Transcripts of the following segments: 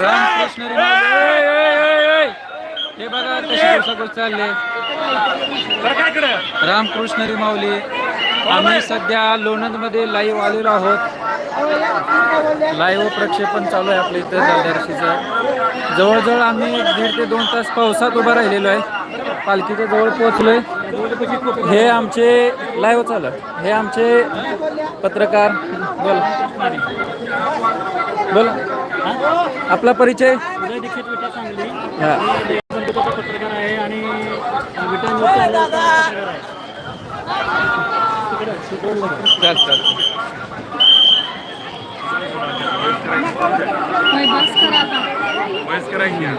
रामकृष्ण. हे बघा कसे दिवसागोस चालले. रामकृष्ण हरी माऊली आम्ही सध्या लोणंदमध्ये लाईव्ह आलेलो आहोत. लाईव्ह प्रक्षेपण चालू आहे आपल्या इथं दर्शीचं जवळजवळ आम्ही दीड ते दोन तास पावसात उभा राहिलेलो आहे. पालखीच्या जवळ पोहोचलोय. हे आमचे लाईव्ह चालू. हे आमचे पत्रकार. बोल. बोल आपला परिचय दीक्षित विटा सांगली हा पत्रकार आहे आणि विटा न्यूज चॅनलचा पत्रकार आहे. चाल चाल. हे.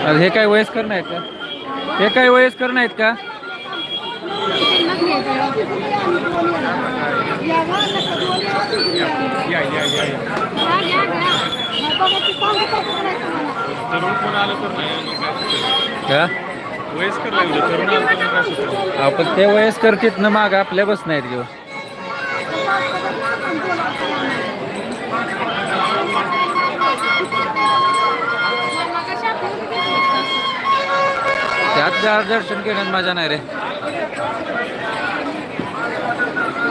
अरे हे काय वयस्कर नाहीत का हे काय वयस्कर नाहीत का या आपण ते वयस्कर तिथनं माग आपल्या बस नाहीत घेऊ त्यात दर्शन घेण्यात मजा नाही रे.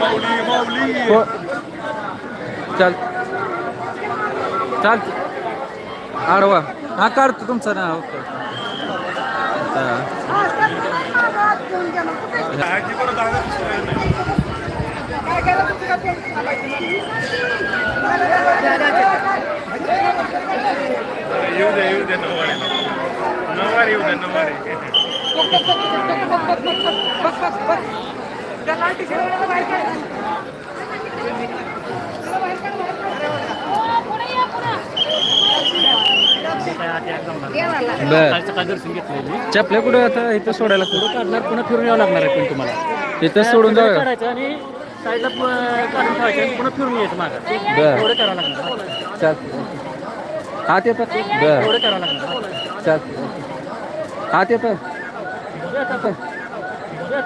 हो. चाल. चाल. आडवा. हा काढतो तुमचं नाव ओके. हा. येऊ दे येऊ दे नऊवारी. नऊवारी येऊ दे नऊवारी. चपल्या कुठे आता? इथं सोडायला कुठं? काढणार पुन्हा फिरून यावं लागणार आहे पण तुम्हाला. तिथं सोडून काढायचं आणि साईडला प- काढून ठेवायचं आणि पुन्हा फिरून यायचं मागं. एवढं करावं लागणार. चाल. हात येतात बर एवढं करावं लागणार. चाल. हात येतात तर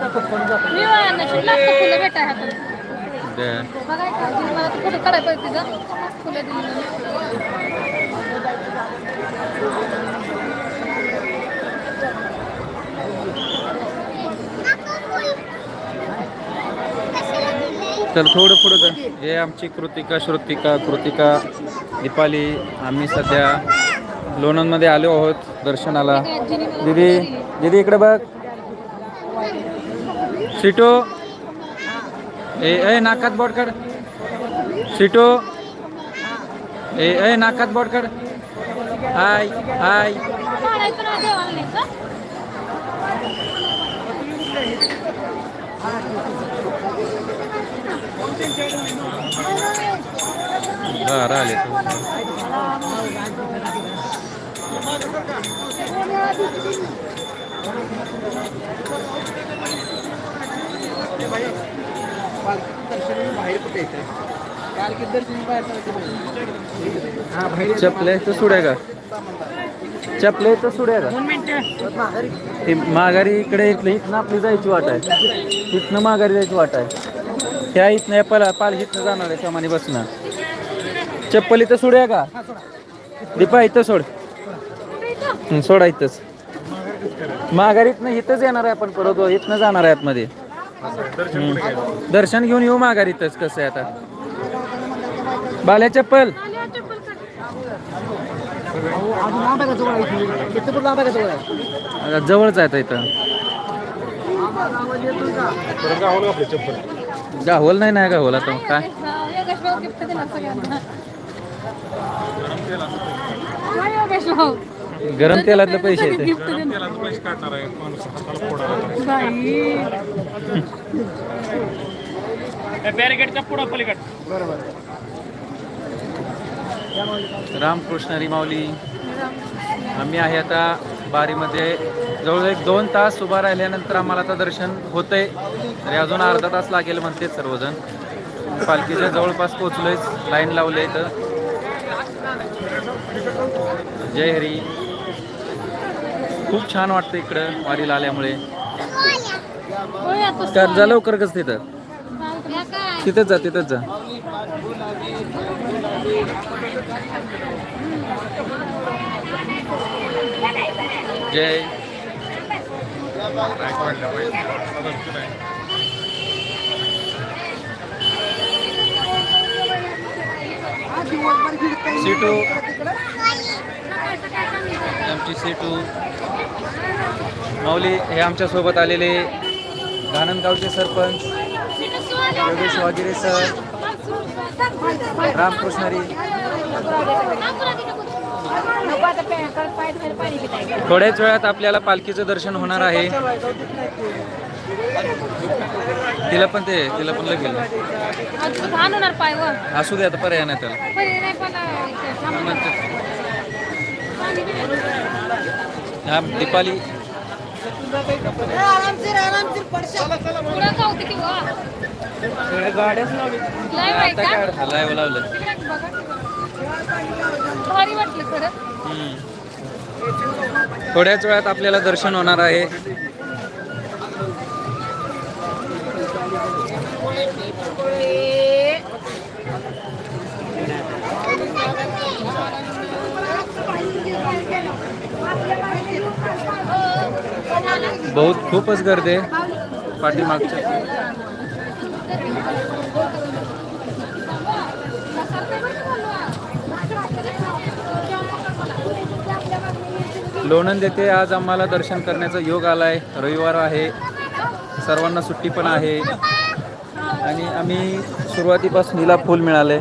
थोडं पुढं जा. हे आमची कृतिका श्रुतिका कृतिका दीपाली. आम्ही सध्या लोणंदमध्ये आलो आहोत दर्शनाला. दीदी दीदी इकडे बघ. सिटो। ए ए नाकात बोट काढ. सिटो। ए ए नाकात बोट काढ. हाय हाय. काढायचं ना देवाला न्यायचं. बरं आले तू. चपले तर सुड्या का? चपले तर सुड्या का? ती माघारी इकडे इथलं इथनं आपली जायची वाट आहे. इथनं माघारी जायची वाट आहे. त्या इथनं या पाला पाल इथनं जाणार आहे सामानी बसणं चप्पल इथं सोडूया का? दीपा इथं सोड. सोडा इथंच. माघारीतनं इथंच येणार आहे आपण परत इथनं जाणार आहे आतमध्ये. दर्शन घेऊन येऊ माघारीतच कसं आहे आता. बाल्या चप्पल. आता जवळच आहे आता इथं. गाहोल नाही ना गाहोल आता? काय? योगेश भाऊ गिफ्ट दिला सगळ्यांना. योगेश भाऊ. गरम तेलातले पैसे येते. त्यालाच पैसे काढणार आहे. माणूस हाताला फोडायला बाई. बॅरिकेडच्या पुढं पलीकड. रामकृष्ण माऊली आम्ही आहे आता बारीमध्ये. जवळ एक दोन तास उभा राहिल्यानंतर आम्हाला आता दर्शन होतंय. तरी अजून अर्धा तास लागेल म्हणते सर्वजण. पालखीच्या जवळपास पोचलोय लाईन लावले तर जय हरी. खूप छान वाटतं इकडं वारीला आल्यामुळे. कर जा लवकर कस तिथं. तिथंच जा तिथंच जा. जय. सीटू आमची सीटू माऊली हे आमच्यासोबत आलेले गाणंदगावचे सरपंच योगेश वागिरे सर रामकृष्णरी थोड्याच वेळात आपल्याला पालखीचं दर्शन होणार आहे. तिला पण ते तिला पण लगेल होणार असू दे आता पर्याय नाही त्याला. पर्याय नाही पण. हा दीपाली. पुढं जाऊ किती वा. लय वाईट का? लाईव्ह लावलं. तिकडे बघा. भारी वाटलं खरं. हम्म. थोड्याच वेळात आपल्याला दर्शन होणार आहे. बहुत खूपच गर्दी आहे. पाठीमागच्या. लोणंद येथे आज आम्हाला दर्शन करण्याचा योग आलाय. रविवार आहे. सर्वांना सुट्टी पण आहे. आणि आम्ही सुरुवातीपासून हिला फुल मिळाले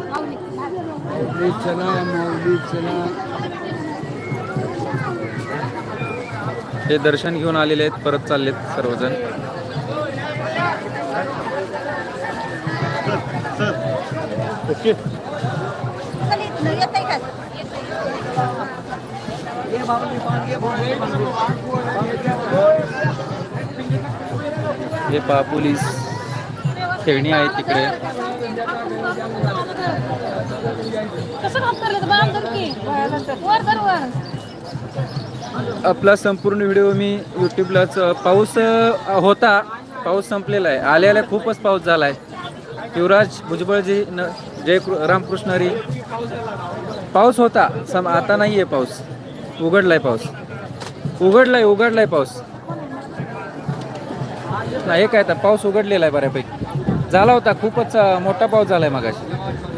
ते दर्शन घेऊन आलेले आहेत परत चाललेत सर्वजण. हे पा पोलीस खेळणी आहेत तिकडे. कसं काम आपला संपूर्ण व्हिडिओ मी यूट्यूबलाच पाऊस होता पाऊस संपलेला आहे. आल्या आल्या खूपच पाऊस झाला आहे. युवराज भुजबळजी न जय रामकृष्णरी रामकृष्ण हरी. पाऊस होता सम आता नाही आहे पाऊस. उघडलाय पाऊस. उघडलाय उघडलाय पाऊस. नाही काय आता पाऊस उघडलेला आहे बऱ्यापैकी. झाला होता खूपच मोठा पाऊस आहे मगाशी.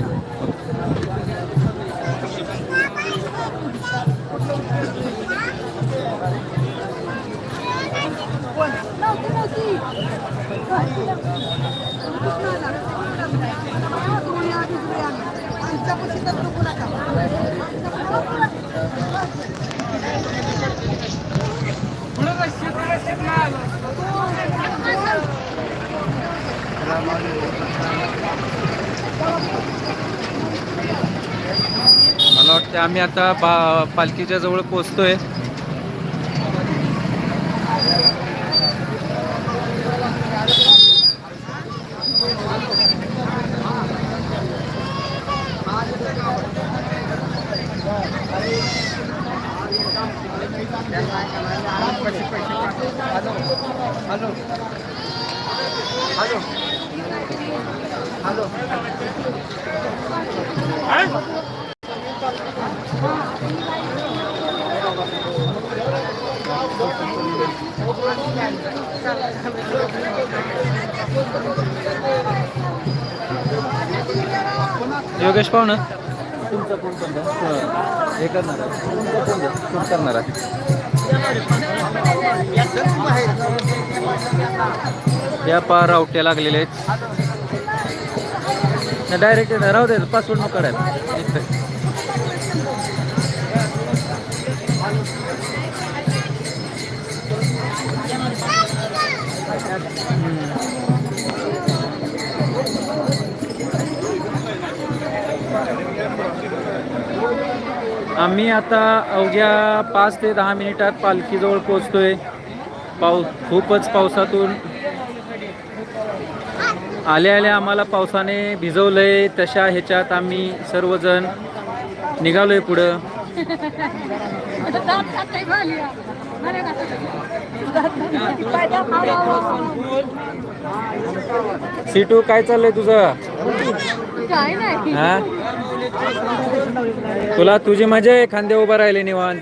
मला वाटतं आम्ही आता बा पालखीच्या जवळ पोचतोय योगेश पाहू ना तुमचा कोण कोणता हे करणार आहे. तुमचा करणार आहे. या पार रावट्या लागलेल्या आहेत डायरेक्ट राहू दे पासवर्ड नको काढायला you. आम्ही आता अवघ्या पाच ते दहा मिनिटात पालखीजवळ पोचतोय पाऊस खूपच पावसातून. आल्या आल्या आम्हाला पावसाने भिजवलंय. तशा ह्याच्यात आम्ही सर्वजण निघालोय पुढं. सीटू काय चाललंय तुझं? काय नाही. हा? तुला तुझी मजा आहे खांदे उभा राहिले निवांत.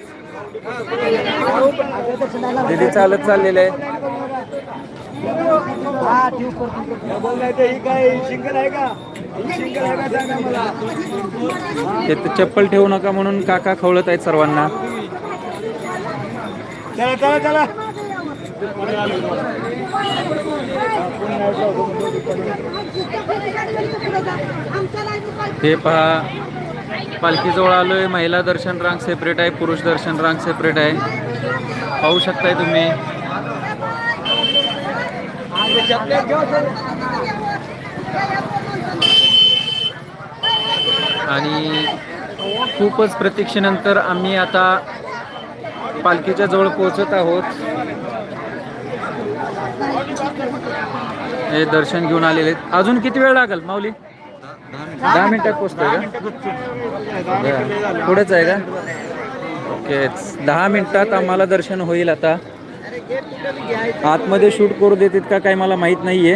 दिदी चालत चाललेलं आहे. ते तर चप्पल ठेवू नका म्हणून काका खवळत आहेत सर्वांना. चला चला चला. हे पहा पालखीजवळ आलोय. महिला दर्शन रांग सेपरेट आहे पुरुष दर्शन रांग सेपरेट आहे. पाहू शकताय तुम्ही. आणि खूपच प्रतीक्षेनंतर आम्ही आता पालखीच्या जवळ पोहोचत आहोत. हे दर्शन घेऊन आलेले आहेत. अजून किती वेळ लागेल माऊली? दहा मिनिटात पोहोचतोय का. पुढेच आहे का? ओके दहा मिनिटात आम्हाला दर्शन होईल आता. आतमध्ये शूट करू देतात का काय मला माहीत नाहीये.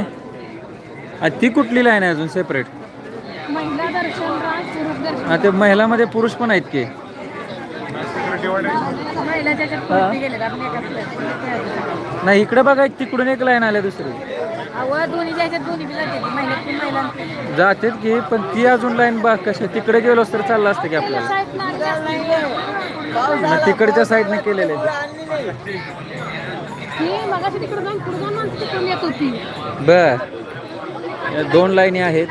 आणि ती कुठली लाईन आहे अजून सेपरेट हा ते महिलामध्ये पुरुष पण आहेत की. नाही इकडे बघा तिकडून एक लाईन आल्या दुसरी. जातात. की पण ती अजून लाईन बघ कशी तिकडे गेलो तर चाललं असतं की आपल्याला. तिकडच्या साईडने केलेले बर. दोन लाईनी आहेत.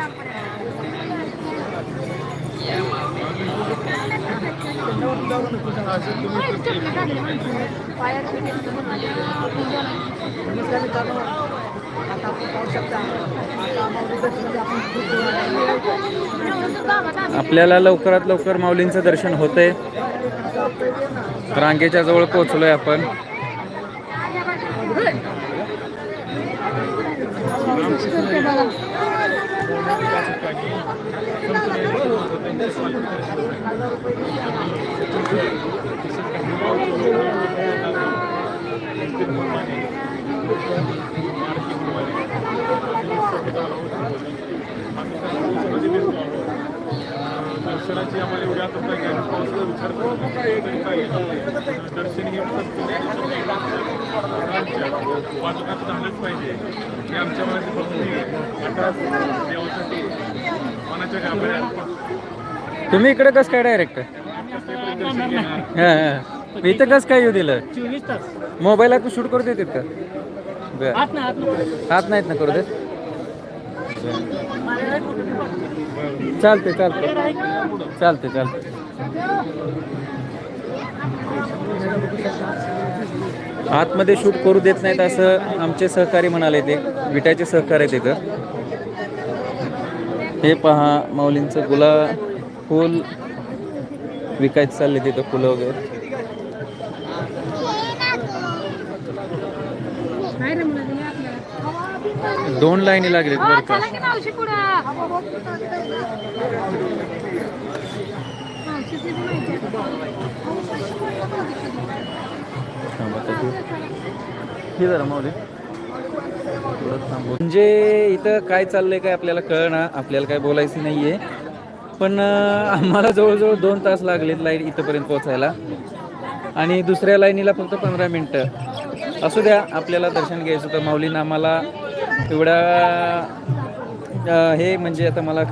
आता काढली माणसाने. आपल्याला लवकरात लवकर माऊलींचं दर्शन होतंय रांगेच्या जवळ पोहोचलोय आपण दर्शनाची आम्हाला एवढी पावसाचा विचार काय दर्शन झालंच पाहिजे. हे आमच्या मनाची भक्ती. आता देवासाठी मनाच्या गाभाऱ्यात तुम्ही इकडे कसं काय डायरेक्ट. हां हां. इथं कसं काय येऊ दिलं? चोवीस तास. शूट करू देतात का बर. हात नाहीत ना करू देत? चालते चालते चालते चालते आतमध्ये शूट करू देत नाहीत असं आमचे सहकारी म्हणाले ते. विटायचे सहकारी आहेत तिथं हे पहा माऊलींचं गुला फूल विकायचं चालले तिथं फुलं वगैरे. दोन लाईनी लागलेत बरं का. हे जरा माऊली. म्हणजे इथं काय चाललंय काय आपल्याला कळना आपल्याला काय बोलायचं नाहीये. पण आम्हाला जवळजवळ दोन तास लागलेत लाईन इथंपर्यंत पोहोचायला. आणि दुसऱ्या लाईनीला फक्त पंधरा मिनटं. असू द्या आपल्याला दर्शन घ्यायचं होतं. माऊलीनं आम्हाला एवढ्या हे म्हणजे आता मला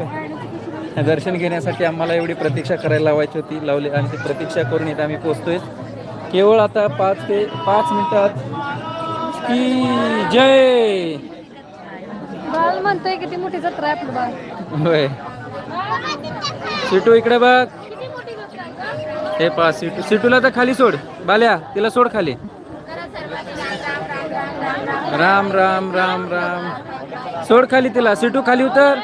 दर्शन घेण्यासाठी आम्हाला एवढी प्रतीक्षा करायला लावायची होती लावली आणि ती प्रतीक्षा करून इथं आम्ही पोचतोय केवळ आता पाच ते पाच मिनिटात की जय! बाळ म्हणतोय किती मोठी जत्रा आहे आपलं होय. सिटू इकडे बघ? हे पा सिटू सिटूला तर खाली सोड. बाल्या तिला सोड खाली. राम राम राम राम सोड खाली तिला सिटू खाली उतर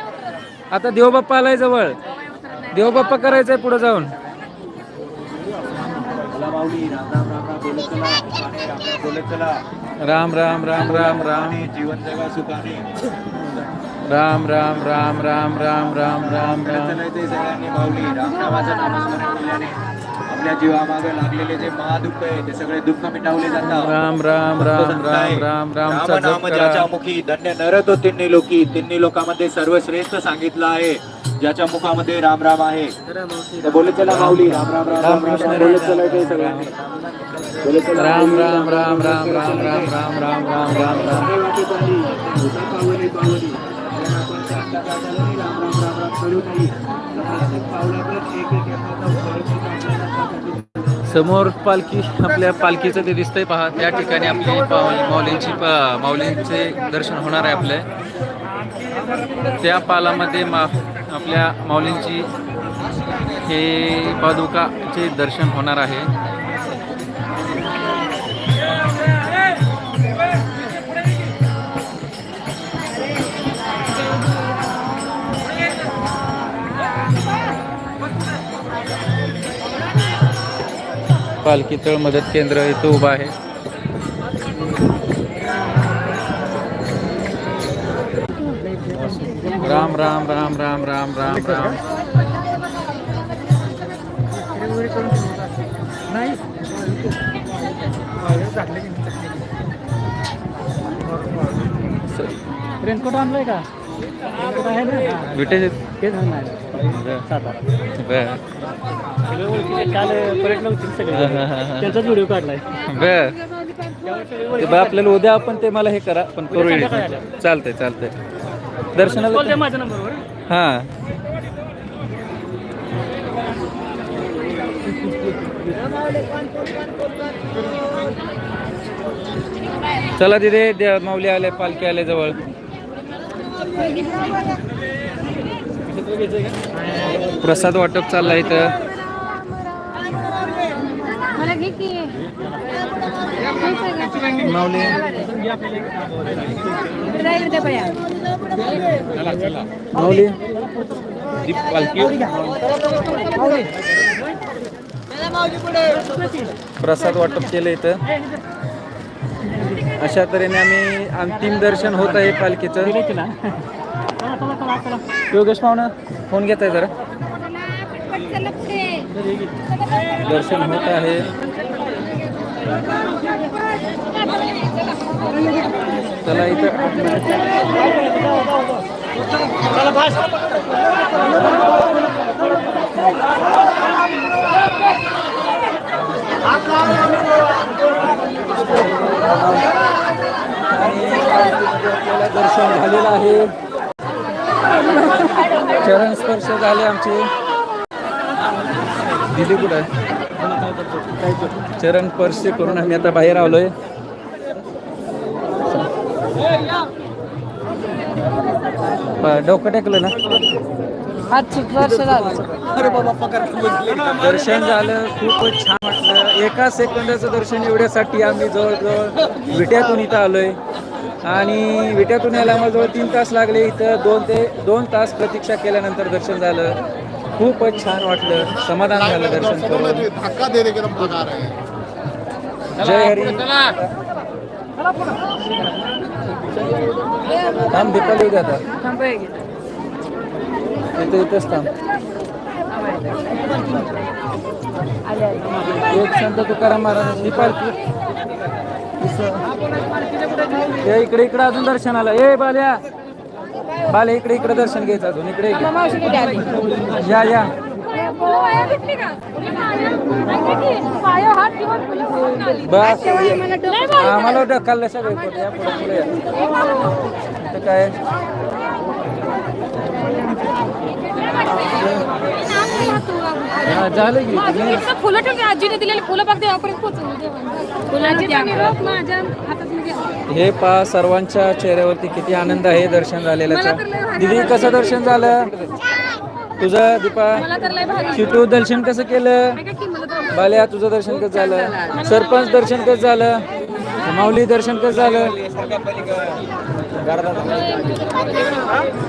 आता देवबाप्पा आलाय जवळ देवबाप्पा करायचंय पुढे जाऊन राम राम राम राम सुखाने राम राम राम राम राम राम राम जीवन जगा सुखाने राम राम राम राम राम राम राम राम राम आपल्या जीवामागे लागलेले जे महादुःख आहे ते सगळे दुःख मिटावले जातात राम राम राम राम राम राम नाम ज्याच्या मुखी धन्य नरतो तिन्ही लोकी तिन्ही लोकांमध्ये सर्वश्रेष्ठ सांगितलं आहे ज्याच्या मुखामध्ये राम राम आहे बोलत चला माऊली राम राम राम राम राम राम बोलत चला इथे सगळ्यांनी राम राम राम राम राम राम राम राम राम राम राम समोर पालखी आपल्या पालखीचं ते दिसतंय पहा. त्या ठिकाणी आपली माऊलींची माऊलींचे दर्शन होणार आहे आपले. त्या पालामध्ये मा आपल्या माऊलींची हे पादुकाचे दर्शन होणार आहे. पालखी तळ मदत केंद्र इथं उभं आहे. राम राम राम राम राम राम राम. रेनकोट आणलाय का? रेनकोट बर. बर. आपल्याला उद्या आपण ते मला हे करा पण करू चालतंय चालतंय. दर्शनाला माझ्या नंबरवर. हां. चला तिथे माऊली आले पालखी आले जवळ. प्रसाद वाटप चाललंय इथं. माऊली. प्रसाद वाटप केलं इथं. अशा तऱ्हेने आम्ही अंतिम दर्शन होत आहे पालखीचं. योगेश पाहुणा फोन घेत आहे जरा. दर्शन होत आहे. चला इथं. दर्शन झालेलं आहे. चरण स्पर्श झाले आमचे. दिली कुठं? चरण स्पर्श करून आम्ही आता बाहेर आलोय. डोकं टेकलं ना? दर्शन झालं खूपच छान वाटलं. एका सेकंदाचं दर्शन एवढ्यासाठी आम्ही जवळजवळ विट्यातून इथं आलोय. आणि विट्यातून यायला आम्हाला जवळ तीन तास लागले. इथं दोन ते दोन तास प्रतीक्षा केल्यानंतर दर्शन झालं. खूपच छान वाटलं. समाधान झालं दर्शन करून. जय हरी. थांब दीपाली उद्या आता. इथं इथंच थांब. एक संत तुकाराम महाराज दीपाली ये इकडे इकडे अजून दर्शन आलं. ए बाल्या. बाल्या इकडे इकडे दर्शन घ्यायचं अजून. इकडे इकडे. या या. बस. आम्हाला ढकललं सगळे पुढे पुढे पुढे काय? हा, झालं की. तुम्ही फुलं ठेवली आजीने दिलेली फुलं बघ देवापर्यंत पोहोचवली आजीचा निरोप माझ्या हातात मी घेतला. हे पा सर्वांच्या चेहऱ्यावरती किती आनंद आहे दर्शन झालेल्याचा. दिदी कसं दर्शन झालं? तुझं दीपा? मला तर लय भारी शिटू दर्शन कसं केलं? काय की मला तर बाल्या तुझं दर्शन कसं झालं? सरपंच दर्शन कसं झालं? माऊली दर्शन कसं झालं?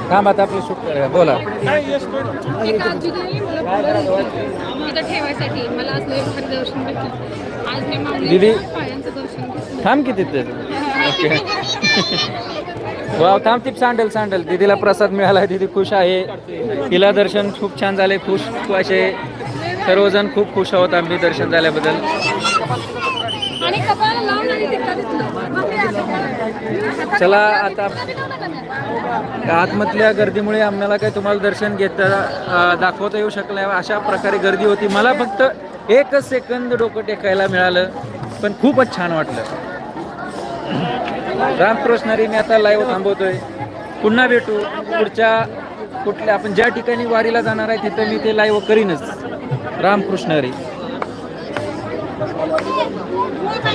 काम आता आपली सुट बोला. दिदी? थांब किती ते वा थांब ती सांडल सांडल. दिदीला प्रसाद मिळाला दिदी खुश आहे. तिला दर्शन खूप छान झाले. खुश असे सर्वजण खूप खुश आहोत आम्ही दर्शन झाल्याबद्दल. चला आता आतमधल्या गर्दीमुळे आम्हाला काय तुम्हाला दर्शन घेता दाखवता येऊ शकलं अशा प्रकारे गर्दी होती. मला फक्त एकच सेकंद डोकं टेकायला मिळालं पण खूपच छान वाटलं. रामकृष्णारी मी आता लाईव्ह थांबवतोय. पुन्हा भेटू. पुढच्या कुठल्या आपण ज्या ठिकाणी वारीला जाणार आहे तिथं मी ते लाईव्ह करीनच. रामकृष्णारी